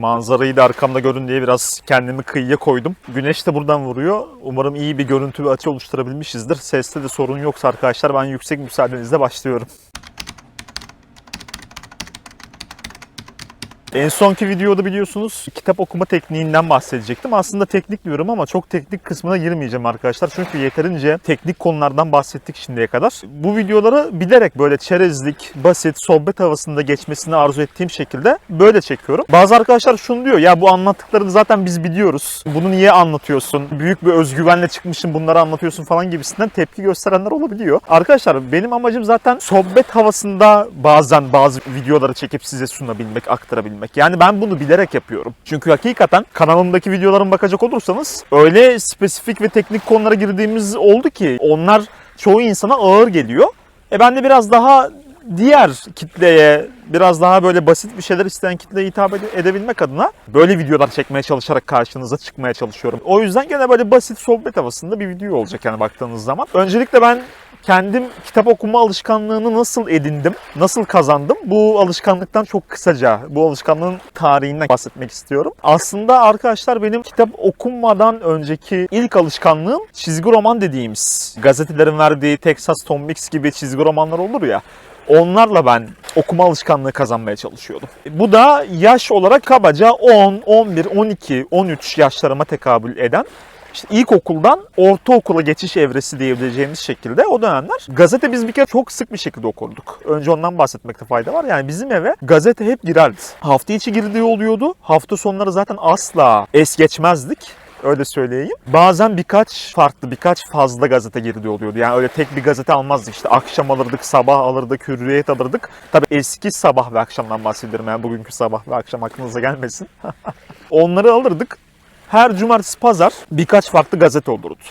Manzarayı da arkamda görün diye biraz kendimi kıyıya koydum. Güneş de buradan vuruyor. Umarım iyi bir görüntü ve açı oluşturabilmişizdir. Seste de sorun yoksa arkadaşlar ben yüksek müsaadenizle başlıyorum. En sonki videoda biliyorsunuz kitap okuma tekniğinden bahsedecektim. Aslında teknik diyorum ama çok teknik kısmına girmeyeceğim arkadaşlar. Çünkü yeterince teknik konulardan bahsettik şimdiye kadar. Bu videoları bilerek böyle çerezlik, basit, sohbet havasında geçmesini arzu ettiğim şekilde böyle çekiyorum. Bazı arkadaşlar şunu diyor ya bu anlattıklarını zaten biz biliyoruz. Bunu niye anlatıyorsun? Büyük bir özgüvenle çıkmışsın bunları anlatıyorsun falan gibisinden tepki gösterenler olabiliyor. Arkadaşlar benim amacım zaten sohbet havasında bazen bazı videoları çekip size sunabilmek, aktarabilmek. Yani ben bunu bilerek yapıyorum. Çünkü hakikaten kanalımdaki videolarıma bakacak olursanız öyle spesifik ve teknik konulara girdiğimiz oldu ki onlar çoğu insana ağır geliyor. E ben de biraz daha diğer kitleye biraz daha böyle basit bir şeyler isteyen kitleye hitap ede- edebilmek adına böyle videolar çekmeye çalışarak karşınıza çıkmaya çalışıyorum. O yüzden gene böyle basit sohbet havasında bir video olacak yani baktığınız zaman. Öncelikle ben kendim kitap okuma alışkanlığını nasıl edindim, nasıl kazandım? Bu alışkanlıktan çok kısaca, bu alışkanlığın tarihinden bahsetmek istiyorum. Aslında arkadaşlar benim kitap okunmadan önceki ilk alışkanlığım çizgi roman dediğimiz gazetelerin verdiği Texas Tom Mix gibi çizgi romanlar olur ya. Onlarla ben okuma alışkanlığı kazanmaya çalışıyordum. Bu da yaş olarak kabaca 10, 11, 12, 13 yaşlarıma tekabül eden işte ilkokuldan ortaokula geçiş evresi diyebileceğimiz şekilde o dönemler gazete biz bir kere çok sık bir şekilde okurduk. Önce ondan bahsetmekte fayda var. Yani bizim eve gazete hep girerdi. Hafta içi girdiği oluyordu. Hafta sonları zaten asla es geçmezdik. Öyle söyleyeyim. Bazen birkaç farklı, birkaç fazla gazete girdiği oluyordu. Yani öyle tek bir gazete almazdık. İşte akşam alırdık, sabah alırdık, hürriyet alırdık. Tabii eski sabah ve akşamdan bahsediyorum. Yani bugünkü sabah ve akşam aklınıza gelmesin. Onları alırdık. Her cumartesi pazar birkaç farklı gazete olurdu.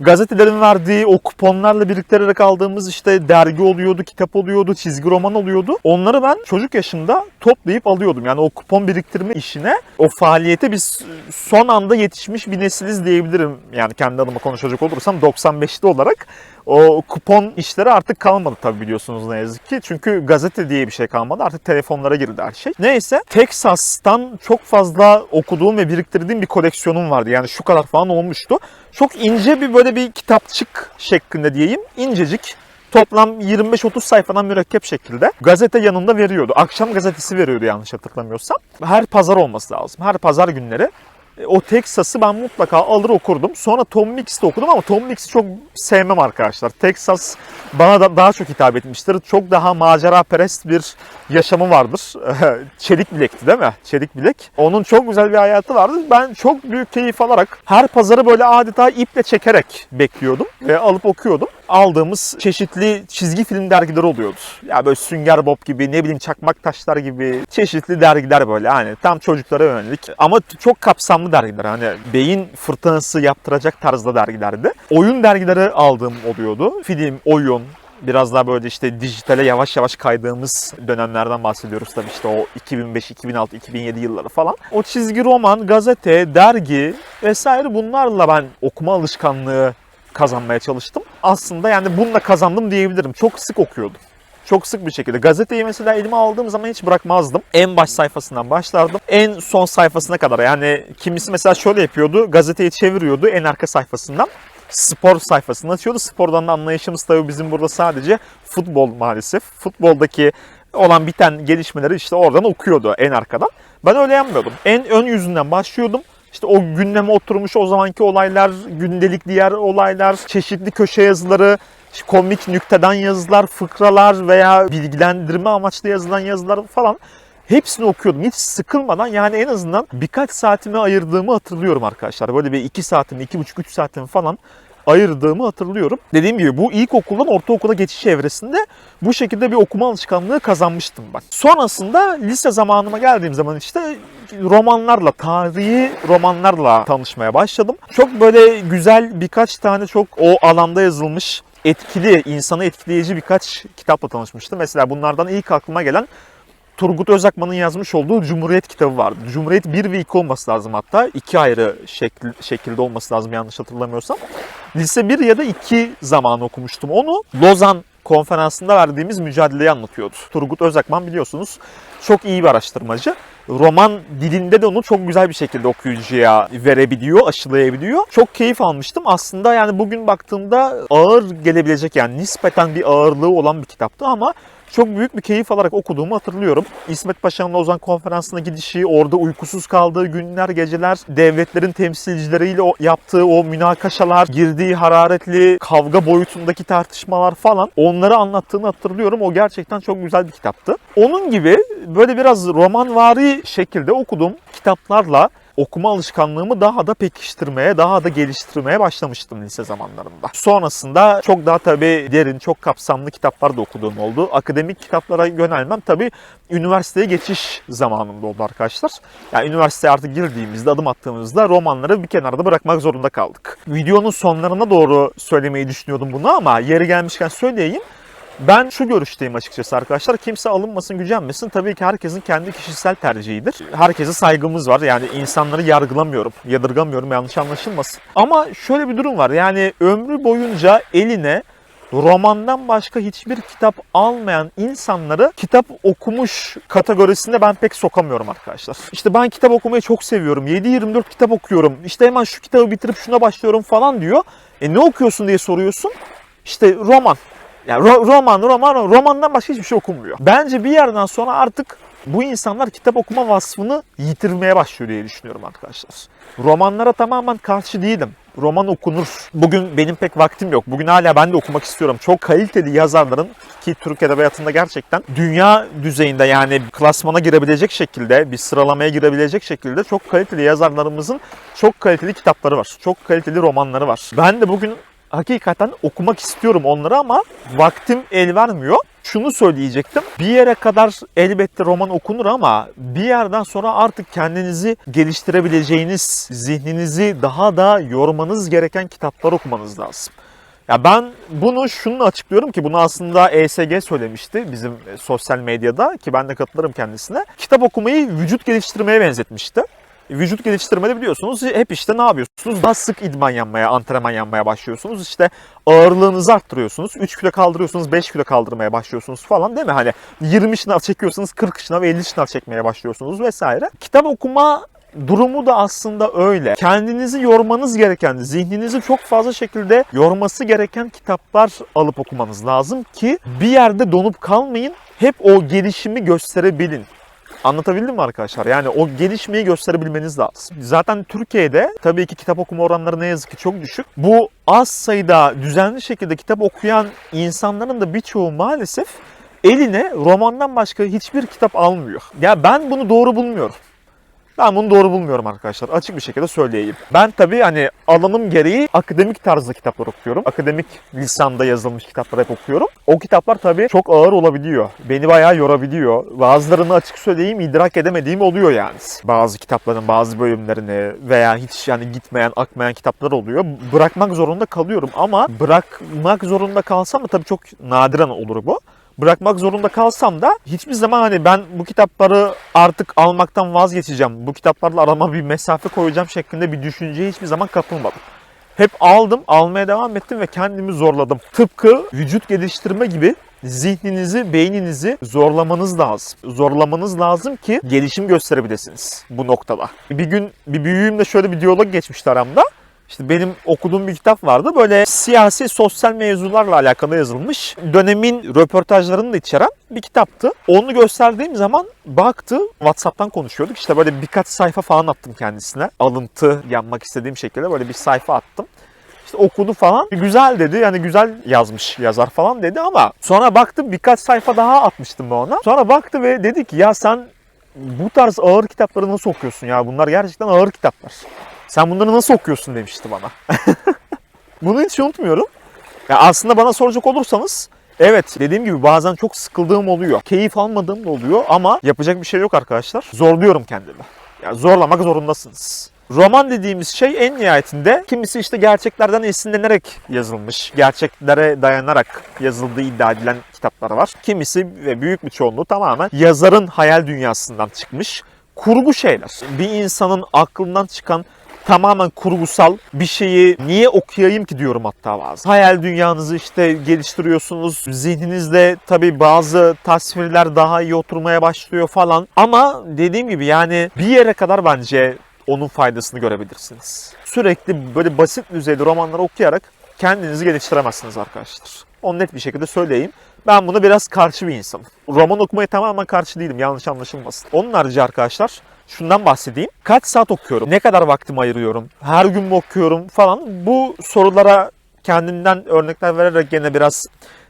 Gazetelerin verdiği o kuponlarla biriktirerek aldığımız işte dergi oluyordu, kitap oluyordu, çizgi roman oluyordu. Onları ben çocuk yaşımda toplayıp alıyordum. Yani o kupon biriktirme işine, o faaliyete biz son anda yetişmiş bir nesiliz diyebilirim. Yani kendi adıma konuşacak olursam 95'li olarak o kupon işleri artık kalmadı tabii biliyorsunuz ne yazık ki. Çünkü gazete diye bir şey kalmadı. Artık telefonlara girdi her şey. Neyse Texas'tan çok fazla okuduğum ve biriktirdiğim bir koleksiyonum vardı. Yani şu kadar falan olmuştu. Çok ince bir böyle bir kitapçık şeklinde diyeyim. İncecik. Toplam 25-30 sayfadan mürekkep şekilde gazete yanında veriyordu. Akşam gazetesi veriyordu yanlış hatırlamıyorsam. Her pazar olması lazım. Her pazar günleri o Texas'ı ben mutlaka alır okurdum. Sonra Tom Mix'te okudum ama Tom Mix'i çok sevmem arkadaşlar. Texas bana da daha çok hitap etmiştir. Çok daha macera perest bir yaşamı vardır. Çelik bilekti değil mi? Çelik bilek. Onun çok güzel bir hayatı vardı. Ben çok büyük keyif alarak her pazarı böyle adeta iple çekerek bekliyordum ve alıp okuyordum. Aldığımız çeşitli çizgi film dergileri oluyordu. Ya böyle Sünger Bob gibi ne bileyim Çakmak Taşlar gibi çeşitli dergiler böyle hani tam çocuklara yönelik ama çok kapsamlı dergiler hani beyin fırtınası yaptıracak tarzda dergilerdi. Oyun dergileri aldığım oluyordu. Film, oyun, biraz daha böyle işte dijitale yavaş yavaş kaydığımız dönemlerden bahsediyoruz tabii işte o 2005, 2006, 2007 yılları falan. O çizgi roman, gazete, dergi vesaire bunlarla ben okuma alışkanlığı kazanmaya çalıştım. Aslında yani bununla kazandım diyebilirim. Çok sık okuyordum. Çok sık bir şekilde. Gazeteyi mesela elime aldığım zaman hiç bırakmazdım. En baş sayfasından başlardım. En son sayfasına kadar. Yani kimisi mesela şöyle yapıyordu. Gazeteyi çeviriyordu en arka sayfasından. Spor sayfasını açıyordu. Spordan da anlayışımız tabii bizim burada sadece futbol maalesef. Futboldaki olan biten gelişmeleri işte oradan okuyordu en arkadan. Ben öyle yapmıyordum. En ön yüzünden başlıyordum. İşte o gündeme oturmuş o zamanki olaylar, gündelik diğer olaylar, çeşitli köşe yazıları, komik nükteden yazılar, fıkralar veya bilgilendirme amaçlı yazılan yazılar falan hepsini okuyordum. Hiç sıkılmadan yani en azından birkaç saatimi ayırdığımı hatırlıyorum arkadaşlar. Böyle bir iki saatimi, iki buçuk, üç saatimi falan ayırdığımı hatırlıyorum. Dediğim gibi bu ilkokuldan ortaokula geçiş evresinde bu şekilde bir okuma alışkanlığı kazanmıştım ben. Sonrasında lise zamanıma geldiğim zaman işte romanlarla, tarihi romanlarla tanışmaya başladım. Çok böyle güzel birkaç tane çok o alanda yazılmış etkili, insanı etkileyici birkaç kitapla tanışmıştım. Mesela bunlardan ilk aklıma gelen Turgut Özakman'ın yazmış olduğu Cumhuriyet kitabı vardı. Cumhuriyet 1 ve 2 olması lazım hatta. iki ayrı şekil, şekilde olması lazım yanlış hatırlamıyorsam. Lise 1 ya da 2 zamanı okumuştum onu. Lozan konferansında verdiğimiz mücadeleyi anlatıyordu. Turgut Özakman biliyorsunuz çok iyi bir araştırmacı. Roman dilinde de onu çok güzel bir şekilde okuyucuya verebiliyor, aşılayabiliyor. Çok keyif almıştım. Aslında yani bugün baktığımda ağır gelebilecek yani nispeten bir ağırlığı olan bir kitaptı ama çok büyük bir keyif alarak okuduğumu hatırlıyorum. İsmet Paşa'nın Ozan konferansına gidişi, orada uykusuz kaldığı günler, geceler, devletlerin temsilcileriyle yaptığı o münakaşalar, girdiği hararetli kavga boyutundaki tartışmalar falan onları anlattığını hatırlıyorum. O gerçekten çok güzel bir kitaptı. Onun gibi böyle biraz romanvari şekilde okuduğum kitaplarla okuma alışkanlığımı daha da pekiştirmeye, daha da geliştirmeye başlamıştım lise zamanlarında. Sonrasında çok daha tabii derin, çok kapsamlı kitaplar da okuduğum oldu. Akademik kitaplara yönelmem tabii üniversiteye geçiş zamanında oldu arkadaşlar. Yani üniversiteye artık girdiğimizde, adım attığımızda romanları bir kenarda bırakmak zorunda kaldık. Videonun sonlarına doğru söylemeyi düşünüyordum bunu ama yeri gelmişken söyleyeyim. Ben şu görüşteyim açıkçası arkadaşlar. Kimse alınmasın, gücenmesin. Tabii ki herkesin kendi kişisel tercihidir. Herkese saygımız var. Yani insanları yargılamıyorum, yadırgamıyorum yanlış anlaşılmasın. Ama şöyle bir durum var. Yani ömrü boyunca eline romandan başka hiçbir kitap almayan insanları kitap okumuş kategorisinde ben pek sokamıyorum arkadaşlar. İşte ben kitap okumayı çok seviyorum. 7-24 kitap okuyorum. İşte hemen şu kitabı bitirip şuna başlıyorum falan diyor. E ne okuyorsun diye soruyorsun. İşte roman. Yani ro- roman, roman, romandan başka hiçbir şey okunmuyor. Bence bir yerden sonra artık bu insanlar kitap okuma vasfını yitirmeye başlıyor diye düşünüyorum arkadaşlar. Romanlara tamamen karşı değilim. Roman okunur. Bugün benim pek vaktim yok. Bugün hala ben de okumak istiyorum. Çok kaliteli yazarların ki Türk Edebiyatı'nda gerçekten dünya düzeyinde yani klasmana girebilecek şekilde, bir sıralamaya girebilecek şekilde çok kaliteli yazarlarımızın çok kaliteli kitapları var. Çok kaliteli romanları var. Ben de bugün hakikaten okumak istiyorum onları ama vaktim el vermiyor. Şunu söyleyecektim. Bir yere kadar elbette roman okunur ama bir yerden sonra artık kendinizi geliştirebileceğiniz, zihninizi daha da yormanız gereken kitaplar okumanız lazım. Ya ben bunu şununla açıklıyorum ki bunu aslında ESG söylemişti bizim sosyal medyada ki ben de katılırım kendisine. Kitap okumayı vücut geliştirmeye benzetmişti. Vücut geliştirmede biliyorsunuz hep işte ne yapıyorsunuz? Daha sık idman yapmaya, antrenman yapmaya başlıyorsunuz. İşte ağırlığınızı arttırıyorsunuz. 3 kilo kaldırıyorsunuz, 5 kilo kaldırmaya başlıyorsunuz falan değil mi? Hani 20 şınav çekiyorsunuz, 40 şınav, 50 şınav çekmeye başlıyorsunuz vesaire. Kitap okuma durumu da aslında öyle. Kendinizi yormanız gereken, zihninizi çok fazla şekilde yorması gereken kitaplar alıp okumanız lazım ki bir yerde donup kalmayın. Hep o gelişimi gösterebilin. Anlatabildim mi arkadaşlar? Yani o gelişmeyi gösterebilmeniz lazım. Zaten Türkiye'de tabii ki kitap okuma oranları ne yazık ki çok düşük. Bu az sayıda düzenli şekilde kitap okuyan insanların da birçoğu maalesef eline romandan başka hiçbir kitap almıyor. Ya ben bunu doğru bulmuyorum. Ben bunu doğru bulmuyorum arkadaşlar. Açık bir şekilde söyleyeyim. Ben tabii hani alanım gereği akademik tarzda kitaplar okuyorum. Akademik lisanda yazılmış kitaplar hep okuyorum. O kitaplar tabii çok ağır olabiliyor. Beni bayağı yorabiliyor. Bazılarını açık söyleyeyim idrak edemediğim oluyor yani. Bazı kitapların bazı bölümlerini veya hiç yani gitmeyen, akmayan kitaplar oluyor. Bırakmak zorunda kalıyorum ama bırakmak zorunda kalsam da tabii çok nadiren olur bu bırakmak zorunda kalsam da hiçbir zaman hani ben bu kitapları artık almaktan vazgeçeceğim. Bu kitaplarla arama bir mesafe koyacağım şeklinde bir düşünceye hiçbir zaman kapılmadım. Hep aldım, almaya devam ettim ve kendimi zorladım. Tıpkı vücut geliştirme gibi zihninizi, beyninizi zorlamanız lazım. Zorlamanız lazım ki gelişim gösterebilirsiniz bu noktada. Bir gün bir büyüğümle şöyle bir diyalog geçmişti aramda. İşte benim okuduğum bir kitap vardı. Böyle siyasi, sosyal mevzularla alakalı yazılmış. Dönemin röportajlarını da içeren bir kitaptı. Onu gösterdiğim zaman baktı. WhatsApp'tan konuşuyorduk. İşte böyle birkaç sayfa falan attım kendisine. Alıntı yapmak istediğim şekilde böyle bir sayfa attım. İşte okudu falan. Güzel dedi. Yani güzel yazmış yazar falan dedi ama sonra baktım birkaç sayfa daha atmıştım ona. Sonra baktı ve dedi ki ya sen bu tarz ağır kitapları nasıl okuyorsun ya? Bunlar gerçekten ağır kitaplar. Sen bunları nasıl okuyorsun demişti bana. Bunu hiç unutmuyorum. Ya aslında bana soracak olursanız evet dediğim gibi bazen çok sıkıldığım oluyor. Keyif almadığım da oluyor ama yapacak bir şey yok arkadaşlar. Zorluyorum kendimi. Ya zorlamak zorundasınız. Roman dediğimiz şey en nihayetinde kimisi işte gerçeklerden esinlenerek yazılmış, gerçeklere dayanarak yazıldığı iddia edilen kitaplar var. Kimisi ve büyük bir çoğunluğu tamamen yazarın hayal dünyasından çıkmış kurgu şeyler. Bir insanın aklından çıkan tamamen kurgusal bir şeyi niye okuyayım ki diyorum hatta bazen. Hayal dünyanızı işte geliştiriyorsunuz. Zihninizde tabii bazı tasvirler daha iyi oturmaya başlıyor falan. Ama dediğim gibi yani bir yere kadar bence onun faydasını görebilirsiniz. Sürekli böyle basit düzeyde romanları okuyarak kendinizi geliştiremezsiniz arkadaşlar. Onu net bir şekilde söyleyeyim. Ben buna biraz karşı bir insanım. Roman okumaya tamamen karşı değilim yanlış anlaşılmasın. Onun harici arkadaşlar şundan bahsedeyim. Kaç saat okuyorum? Ne kadar vaktimi ayırıyorum? Her gün mü okuyorum falan? Bu sorulara kendimden örnekler vererek gene biraz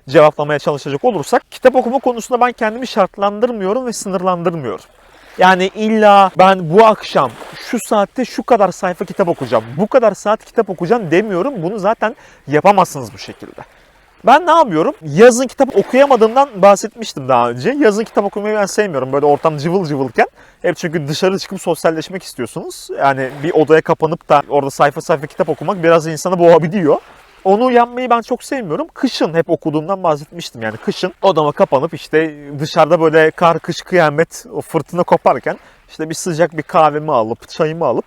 cevaplamaya çalışacak olursak kitap okuma konusunda ben kendimi şartlandırmıyorum ve sınırlandırmıyorum. Yani illa ben bu akşam şu saatte şu kadar sayfa kitap okuyacağım, bu kadar saat kitap okuyacağım demiyorum. Bunu zaten yapamazsınız bu şekilde. Ben ne yapıyorum? Yazın kitap okuyamadığımdan bahsetmiştim daha önce. Yazın kitap okumayı ben sevmiyorum. Böyle ortam cıvıl cıvılken. Hep çünkü dışarı çıkıp sosyalleşmek istiyorsunuz. Yani bir odaya kapanıp da orada sayfa sayfa kitap okumak biraz insanı boğabiliyor. Onu yapmayı ben çok sevmiyorum. Kışın hep okuduğumdan bahsetmiştim. Yani kışın odama kapanıp işte dışarıda böyle kar, kış, kıyamet, o fırtına koparken işte bir sıcak bir kahvemi alıp, çayımı alıp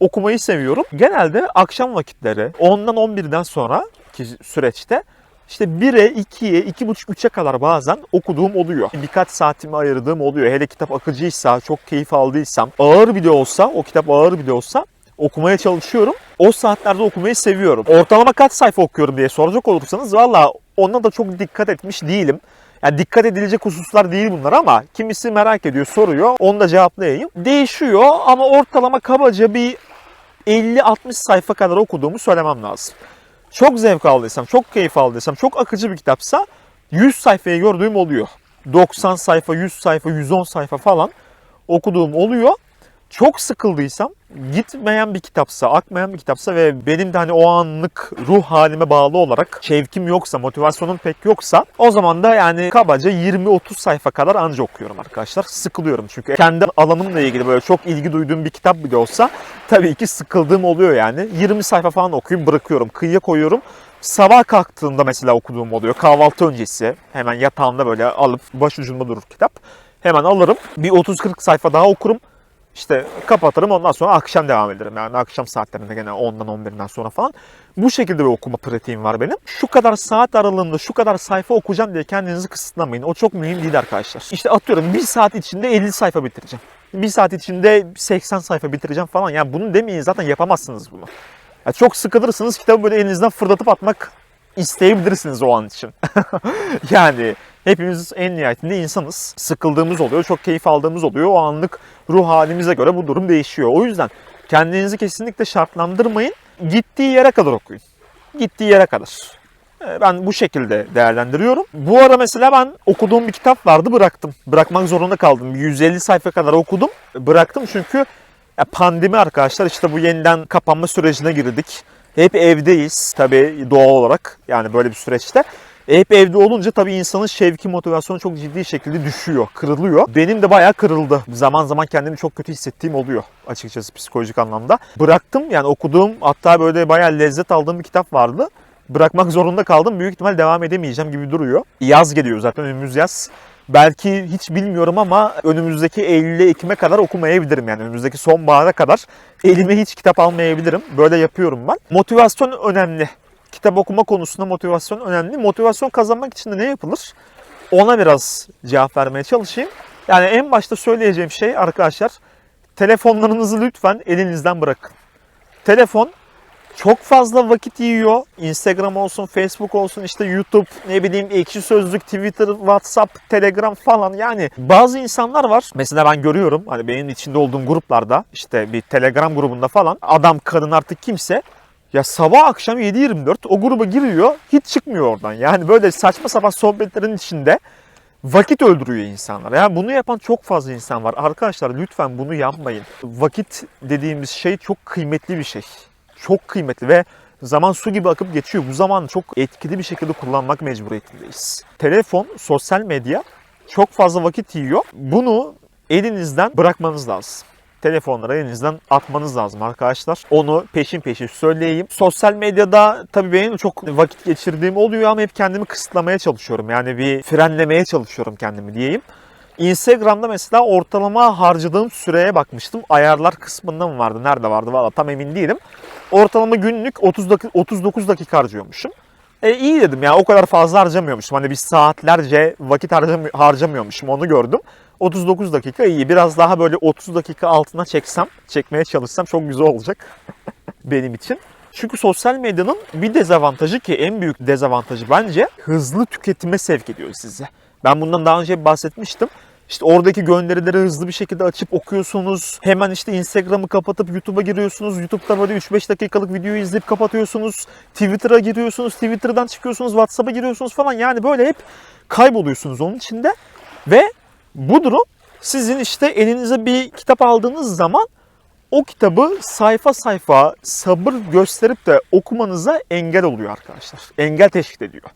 okumayı seviyorum. Genelde akşam vakitleri 10'dan 11'den sonra ki süreçte işte 1'e, 2'ye, 2,5, 3'e kadar bazen okuduğum oluyor. Birkaç saatimi ayırdığım oluyor. Hele kitap akıcıysa, çok keyif aldıysam, ağır bile olsa, o kitap ağır bile olsa okumaya çalışıyorum. O saatlerde okumayı seviyorum. Ortalama kaç sayfa okuyorum diye soracak olursanız valla ona da çok dikkat etmiş değilim. Yani dikkat edilecek hususlar değil bunlar ama kimisi merak ediyor, soruyor. Onu da cevaplayayım. Değişiyor ama ortalama kabaca bir 50-60 sayfa kadar okuduğumu söylemem lazım. Çok zevk aldıysam, çok keyif aldıysam, çok akıcı bir kitapsa 100 sayfayı gördüğüm oluyor. 90 sayfa, 100 sayfa, 110 sayfa falan okuduğum oluyor. Çok sıkıldıysam, gitmeyen bir kitapsa, akmayan bir kitapsa ve benim de hani o anlık ruh halime bağlı olarak şevkim yoksa, motivasyonum pek yoksa o zaman da yani kabaca 20-30 sayfa kadar anca okuyorum arkadaşlar. Sıkılıyorum çünkü kendi alanımla ilgili böyle çok ilgi duyduğum bir kitap bile olsa tabii ki sıkıldığım oluyor yani. 20 sayfa falan okuyup bırakıyorum, kıyıya koyuyorum. Sabah kalktığımda mesela okuduğum oluyor. Kahvaltı öncesi hemen yatağımda böyle alıp başucumda durur kitap. Hemen alırım. Bir 30-40 sayfa daha okurum. İşte kapatırım ondan sonra akşam devam ederim. Yani akşam saatlerinde gene 10'dan 11'den sonra falan. Bu şekilde bir okuma pratiğim var benim. Şu kadar saat aralığında şu kadar sayfa okuyacağım diye kendinizi kısıtlamayın. O çok mühim değil arkadaşlar. İşte atıyorum bir saat içinde 50 sayfa bitireceğim. Bir saat içinde 80 sayfa bitireceğim falan. Yani bunu demeyin zaten yapamazsınız bunu. Ya çok sıkılırsınız kitabı böyle elinizden fırlatıp atmak isteyebilirsiniz o an için. yani hepimiz en nihayetinde insanız. Sıkıldığımız oluyor, çok keyif aldığımız oluyor. O anlık ruh halimize göre bu durum değişiyor. O yüzden kendinizi kesinlikle şartlandırmayın. Gittiği yere kadar okuyun. Gittiği yere kadar. Ee, Ben bu şekilde değerlendiriyorum. Bu ara mesela ben okuduğum bir kitap vardı bıraktım. Bırakmak zorunda kaldım. 150 sayfa kadar okudum. Bıraktım çünkü pandemi arkadaşlar işte bu yeniden kapanma sürecine girdik. Hep evdeyiz tabii doğal olarak yani böyle bir süreçte. Hep evde olunca tabii insanın şevki, motivasyonu çok ciddi şekilde düşüyor, kırılıyor. Benim de bayağı kırıldı. Zaman zaman kendimi çok kötü hissettiğim oluyor açıkçası psikolojik anlamda. Bıraktım yani okuduğum hatta böyle bayağı lezzet aldığım bir kitap vardı. Bırakmak zorunda kaldım. Büyük ihtimal devam edemeyeceğim gibi duruyor. Yaz geliyor zaten önümüz yaz. Belki hiç bilmiyorum ama önümüzdeki Eylül'e Ekim'e kadar okumayabilirim yani önümüzdeki sonbahara kadar elime hiç kitap almayabilirim. Böyle yapıyorum ben. Motivasyon önemli. Kitap okuma konusunda motivasyon önemli. Motivasyon kazanmak için de ne yapılır? Ona biraz cevap vermeye çalışayım. Yani en başta söyleyeceğim şey arkadaşlar telefonlarınızı lütfen elinizden bırakın. Telefon çok fazla vakit yiyor. Instagram olsun, Facebook olsun, işte YouTube, ne bileyim ekşi sözlük, Twitter, WhatsApp, Telegram falan. Yani bazı insanlar var. Mesela ben görüyorum hani benim içinde olduğum gruplarda işte bir Telegram grubunda falan adam kadın artık kimse ya sabah akşam 7-24 o gruba giriyor hiç çıkmıyor oradan. Yani böyle saçma sapan sohbetlerin içinde vakit öldürüyor insanlar. Yani bunu yapan çok fazla insan var. Arkadaşlar lütfen bunu yapmayın. Vakit dediğimiz şey çok kıymetli bir şey. Çok kıymetli ve zaman su gibi akıp geçiyor. Bu zamanı çok etkili bir şekilde kullanmak mecburiyetindeyiz. Telefon, sosyal medya çok fazla vakit yiyor. Bunu elinizden bırakmanız lazım. Telefonları elinizden atmanız lazım arkadaşlar. Onu peşin peşin söyleyeyim. Sosyal medyada tabii benim çok vakit geçirdiğim oluyor ama hep kendimi kısıtlamaya çalışıyorum. Yani bir frenlemeye çalışıyorum kendimi diyeyim. Instagram'da mesela ortalama harcadığım süreye bakmıştım. Ayarlar kısmında mı vardı? Nerede vardı? Valla tam emin değilim. Ortalama günlük 30 dakika, 39 dakika harcıyormuşum. E iyi dedim ya o kadar fazla harcamıyormuşum. Hani bir saatlerce vakit harcamı- harcamıyormuşum onu gördüm. 39 dakika iyi. Biraz daha böyle 30 dakika altına çeksem, çekmeye çalışsam çok güzel olacak benim için. Çünkü sosyal medyanın bir dezavantajı ki en büyük dezavantajı bence hızlı tüketime sevk ediyor sizi. Ben bundan daha önce bahsetmiştim. İşte oradaki gönderileri hızlı bir şekilde açıp okuyorsunuz. Hemen işte Instagram'ı kapatıp YouTube'a giriyorsunuz. YouTube'da böyle 3-5 dakikalık videoyu izleyip kapatıyorsunuz. Twitter'a giriyorsunuz. Twitter'dan çıkıyorsunuz. WhatsApp'a giriyorsunuz falan. Yani böyle hep kayboluyorsunuz onun içinde. Ve bu durum sizin işte elinize bir kitap aldığınız zaman o kitabı sayfa sayfa sabır gösterip de okumanıza engel oluyor arkadaşlar. Engel teşkil ediyor.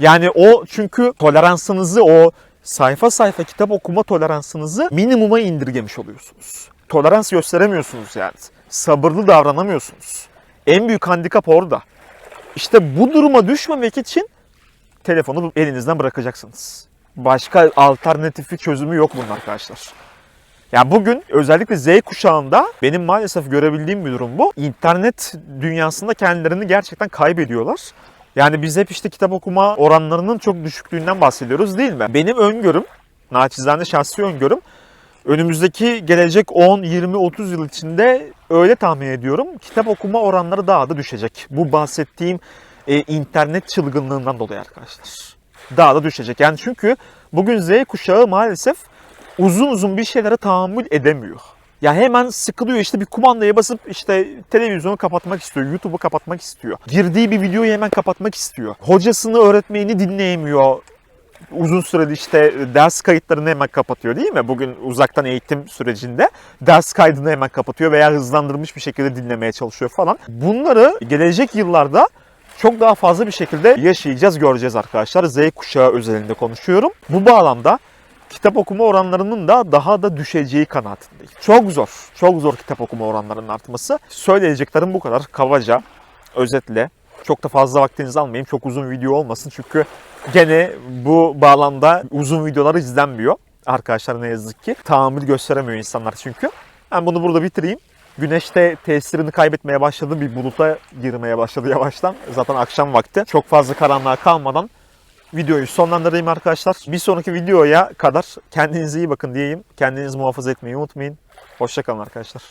Yani o çünkü toleransınızı o sayfa sayfa kitap okuma toleransınızı minimuma indirgemiş oluyorsunuz. Tolerans gösteremiyorsunuz yani. Sabırlı davranamıyorsunuz. En büyük handikap orada. İşte bu duruma düşmemek için telefonu elinizden bırakacaksınız. Başka alternatifi çözümü yok bunun arkadaşlar. Ya bugün özellikle Z kuşağında benim maalesef görebildiğim bir durum bu. İnternet dünyasında kendilerini gerçekten kaybediyorlar. Yani biz hep işte kitap okuma oranlarının çok düşüklüğünden bahsediyoruz değil mi? Benim öngörüm, naçizane şahsi öngörüm, önümüzdeki gelecek 10, 20, 30 yıl içinde öyle tahmin ediyorum. Kitap okuma oranları daha da düşecek. Bu bahsettiğim e, internet çılgınlığından dolayı arkadaşlar. Daha da düşecek. Yani çünkü bugün Z kuşağı maalesef uzun uzun bir şeylere tahammül edemiyor. Ya hemen sıkılıyor işte bir kumandaya basıp işte televizyonu kapatmak istiyor, YouTube'u kapatmak istiyor. Girdiği bir videoyu hemen kapatmak istiyor. Hocasını, öğretmenini dinleyemiyor. Uzun süreli işte ders kayıtlarını hemen kapatıyor değil mi? Bugün uzaktan eğitim sürecinde ders kaydını hemen kapatıyor veya hızlandırılmış bir şekilde dinlemeye çalışıyor falan. Bunları gelecek yıllarda çok daha fazla bir şekilde yaşayacağız, göreceğiz arkadaşlar. Z kuşağı özelinde konuşuyorum. Bu bağlamda kitap okuma oranlarının da daha da düşeceği kanaatindeyim. Çok zor, çok zor kitap okuma oranlarının artması. Söyleyeceklerim bu kadar. Kabaca, özetle. Çok da fazla vaktinizi almayayım. Çok uzun video olmasın çünkü gene bu bağlamda uzun videolar izlenmiyor. Arkadaşlar ne yazık ki. Tahammül gösteremiyor insanlar çünkü. Ben bunu burada bitireyim. Güneş de tesirini kaybetmeye başladı. Bir buluta girmeye başladı yavaştan. Zaten akşam vakti. Çok fazla karanlığa kalmadan videoyu sonlandırayım arkadaşlar. Bir sonraki videoya kadar kendinize iyi bakın diyeyim. Kendinizi muhafaza etmeyi unutmayın. Hoşçakalın arkadaşlar.